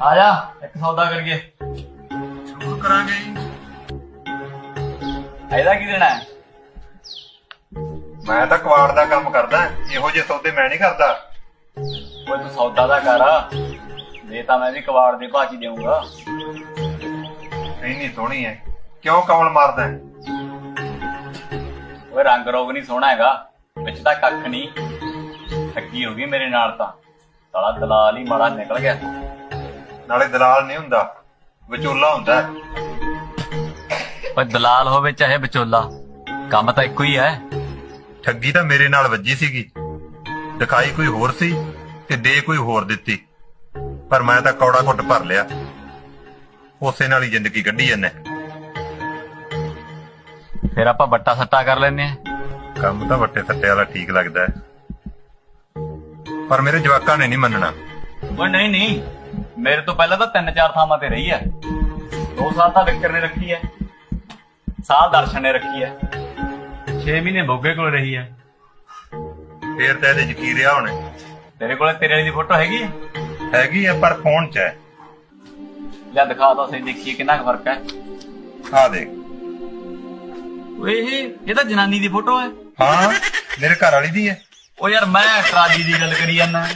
ਆ ਜਾ ਇੱਕ ਸੌਦਾ ਕਰੀਏ। ਜ਼ਰੂਰ ਕਰਾਂਗੇ ਜੀ। ਇਹਦਾ ਕੀ ਦੇਣਾ ਹੈ? ਮੈਂ ਤਾਂ ਕਵਾੜ ਦਾ ਕੰਮ ਕਰਦਾ ਇਹੋ ਜਿਹੇ ਸੌਦੇ ਮੈਂ ਨਹੀਂ ਕਰਦਾ। ਓਏ ਤੂੰ ਸੌਦਾ ਦਾ ਕਰ। ਦੇ ਤਾਂ ਮੈਂ ਵੀ ਕਵਾੜ ਦੇ ਭਾਜੀ ਦੇਊਂਗਾ। ਇੰਨੀ ਸੋਹਣੀ ਹੈ। ਕਿਉਂ ਕਮਲ ਮਾਰਦਾ ਹੈ? ਓਏ ਰੰਗ ਰੋਗ ਨਹੀਂ ਸੋਹਣਾ ਹੈਗਾ। ਵਿੱਚ ਤਾਂ ਕੱਖ ਨਹੀਂ। ਠੱਗੀ ਹੋ ਗਈ ਮੇਰੇ ਨਾਲ ਤਾਂ। ਸਾਲਾ ਦਲਾਲ ਹੀ ਮਾੜਾ ਨਿਕਲ ਗਿਆ। ਨਾਲੇ ਦਲਾਲ ਨਹੀਂ ਹੁੰਦਾ ਵਿਚੋਲਾ ਹੁੰਦਾ। ਓਏ ਦਲਾਲ ਹੋਵੇ ਚਾਹੇ ਵਿਚੋਲਾ ਕੰਮ ਤਾਂ ਇੱਕੋ ਹੀ ਹੈ। ਠੱਗੀ ਤਾਂ ਮੇਰੇ ਨਾਲ ਵੱਜੀ ਸੀਗੀ ਦਿਖਾਈ ਕੋਈ ਹੋਰ ਸੀ ਤੇ ਦੇ ਕੋਈ ਹੋਰ ਦਿੱਤੀ ਪਰ ਮੈਂ ਤਾਂ ਕੌੜਾ ਘੁੱਟ ਭਰ ਲਿਆ। ਉਸੇ ਨਾਲ ਹੀ ਜ਼ਿੰਦਗੀ ਕੱਢੀ ਜੰਨੇ ਫਿਰ ਆਪਾਂ ਬੱਟਾ ਸੱਟਾ ਕਰ ਲੈਨੇ ਆ ਕੰਮ ਤਾਂ ਵੱਟੇ ਸੱਟੇ ਵਾਲਾ ਠੀਕ ਲੱਗਦਾ ਹੈ। ਪਰ ਮੇਰੇ ਜਵਾਕਾਂ ਨੇ ਨਹੀਂ ਮੰਨਣਾ। ਓਏ ਨਹੀਂ ਨਹੀਂ। ਮੇਰੇ ਤੋਂ ਪਹਿਲਾਂ ਤਾਂ ਤਿੰਨ ਚਾਰ ਥਾਵਾਂ ਤੇ ਰਹੀ ਹੈ। ਦੋ ਸਾਲ ਤਾਂ ਵਿਕਰ ਨੇ ਰੱਖੀ ਹੈ। ਸਾਲ ਦਰਸ਼ਨ ਨੇ ਰੱਖੀ ਹੈ। 6 ਮਹੀਨੇ ਬੋਗੇ ਕੋਲ ਰਹੀ ਹੈ। ਫੇਰ ਤਾਂ ਇਹਦੇ ਯਕੀਨ ਰਿਹਾ ਹੁਣ? ਤੇਰੇ ਕੋਲੇ ਤੇਰੇ ਵਾਲੀ ਦੀ ਫੋਟੋ ਹੈਗੀ ਹੈ? ਹੈਗੀ ਆ ਪਰ ਫੋਨ 'ਚ ਹੈ। ਲੈ ਦਿਖਾ ਤਾਂ ਸਹੀ ਦੇਖੀਏ ਕਿੰਨਾ ਕੁ ਫ਼ਰਕ ਹੈ। ਆ ਦੇਖ। ਓਏ ਇਹ ਇਹ ਤਾਂ ਜਨਾਨੀ ਦੀ ਫੋਟੋ ਹੈ। ਹਾਂ ਮੇਰੇ ਘਰ ਵਾਲੀ ਦੀ ਹੈ। ਓ ਯਾਰ ਮੈਂ ਟਰਾਲੀ ਦੀ ਗੱਲ ਕਰੀ ਜਾਂਦਾ।